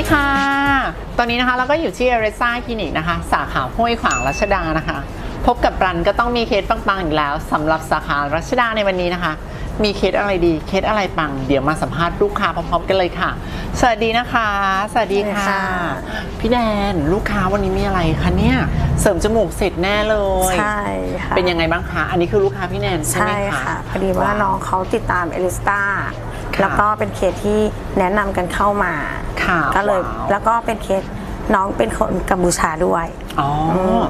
ดีค่ะ ตอนนี้นะคะเราก็อยู่ที่เอเรซ่าคลินิกนะคะ สาขาห้วยขวางรัชดานะคะ พบกับรันก็ต้องมีเคสปังๆอีกแล้วสำหรับสาขารัชดาในวันนี้นะคะ มีเคสอะไรดีเคสอะไรปัง เดี๋ยวมาสัมภาษณ์ลูกค้าพร้อมๆกันเลยค่ะ สวัสดีนะคะสวัสดีค่ะสวัสดีค่ะ พี่แดนลูกค้าวันนี้มีอะไรคะเนี่ยเสริมจมูกเสร็จแน่เลยใช่ค่ะเป็นยังไงบ้างคะอันนี้คือลูกค้าพี่แนนใช่ไหมใช่คะค่ะพอดีว่าน้องเขาติดตามเอลิสตาค่ะ แล้วก็เป็นเคสที่แนะนำกันเข้ามาค่ะก็เลยว้าว แล้วก็เป็นเคสน้องเป็นคนกัมพูชาด้วย อ๋ออ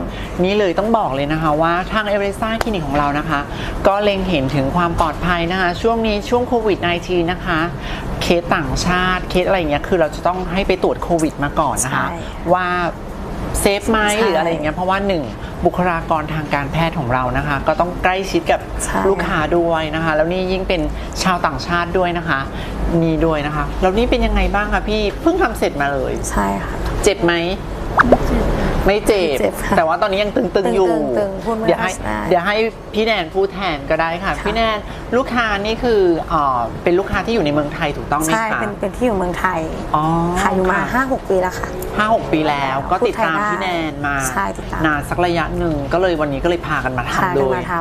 นี่เลยต้องบอกเลยนะคะว่าทางเอเรซ่าคลินิกของเรานะคะ ก็เล็งเห็นถึงความปลอดภัยนะคะ ช่วงนี้ช่วงโควิด -19 นะคะ เคสต่างชาติเคสอะไรอย่างเงี้ยคือเราจะต้องให้ไปตรวจโควิดมาก่อนนะคะ ใช่ว่า เซฟไหมใช่หรืออะไรอย่างเงี้ยเพราะว่าหนึ่งบุคลากรทางการแพทย์ของเรานะคะ ก็ต้องใกล้ชิดกับใช่ ลูกค้าด้วยนะคะ แล้วนี่ยิ่งเป็นชาวต่างชาติด้วยนะคะนี่ด้วยนะคะ แล้วนี่เป็นยังไงบ้างคะพี่เพิ่งทำเสร็จมาเลย ใช่ค่ะ เจ็บไหม ไม่เจ็บไม่เจ็บค่ะแต่ว่าตอนนี้ยังตึงๆอยู่ ตึงๆพูดไม่เดี๋ยวให้ได้เดี๋ยวให้พี่แนนพูดแทนก็ได้ค่ะ ค่ะ พี่แนนลูกค้านี่คือเอ่อเป็นลูกค้าที่อยู่ในเมืองไทยถูกต้องไหมใช่คะเป็นเป็นที่อยู่เมืองไทยอ๋อขายอยู่มาค่ะ5 6ปีแล้วค่ะ ห้าหกปีแล้วก็ติดตามพูดไทยได้พี่แนนมาใช่ติดตาม นานสักระยะหนึ่งก็เลยวันนี้ก็เลยพากันมาพาทำเลกันยมาท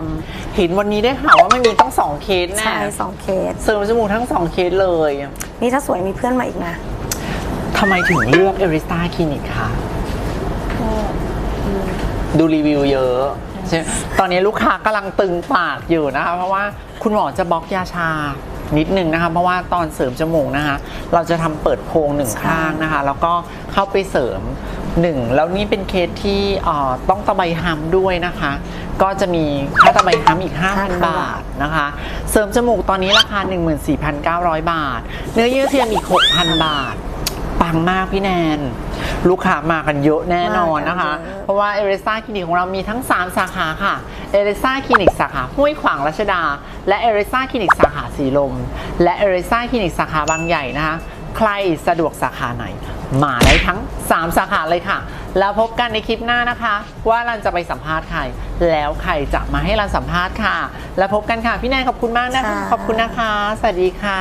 เห็นวันนี้ได้ข่าวว่ามันมีต้องสองเคสำแน่ใช่สองเคส เสริมจมูกทั้งสองเคสเลยนี่ถ้าสวยมีเพื่อนมาอีกนะ ทำไมถึงเลือกเอริสตาคลินิกคะ ดูรีวิวเยอะใช่ไหมตอนนี้ลูกค้ากำลังตึงปากอยู่นะคะ เพราะว่าคุณหมอจะบล็อกยาชานิดนึงนะคะ เพราะว่าตอนเสริมจมูกนะคะ เราจะทำเปิดโพรงหนึ่งใช่ข้างนะคะ แล้วก็เข้าไปเสริมหนึ่งแล้วนี่เป็นเคสที่เอ่อต้องตะไบฮัมด้วยนะคะ ก็จะมีค่าตะไบฮัมอีก 5,000 บาทนะคะ เสริมจมูกตอนนี้ราคา 14,900 บาท เนื้อเยื่อเทียมอีก 6,000 บาท ปังมากพี่แนน ลูกค้ามากันเยอะแน่นอนนะคะมากันเยอะเพราะว่าเอเรซ่าคลินิกของเรามีทั้ง 3 สาขาค่ะเอเรซ่าคลินิกสาขาห้วยขวางรัชดา และเอเรซ่าคลินิกสาขาสีลม และเอเรซ่าคลินิกสาขาบางใหญ่นะคะ ใครสะดวกสาขาไหน มาได้ทั้ง 3 สาขาเลยค่ะ แล้วพบกันในคลิปหน้านะคะ ว่ารันจะไปสัมภาษณ์ใคร แล้วใครจะมาให้รันสัมภาษณ์ค่ะ แล้วพบกันค่ะพี่แนนขอบคุณมากนะคะค่ะขอบคุณนะคะ สวัสดีค่ะ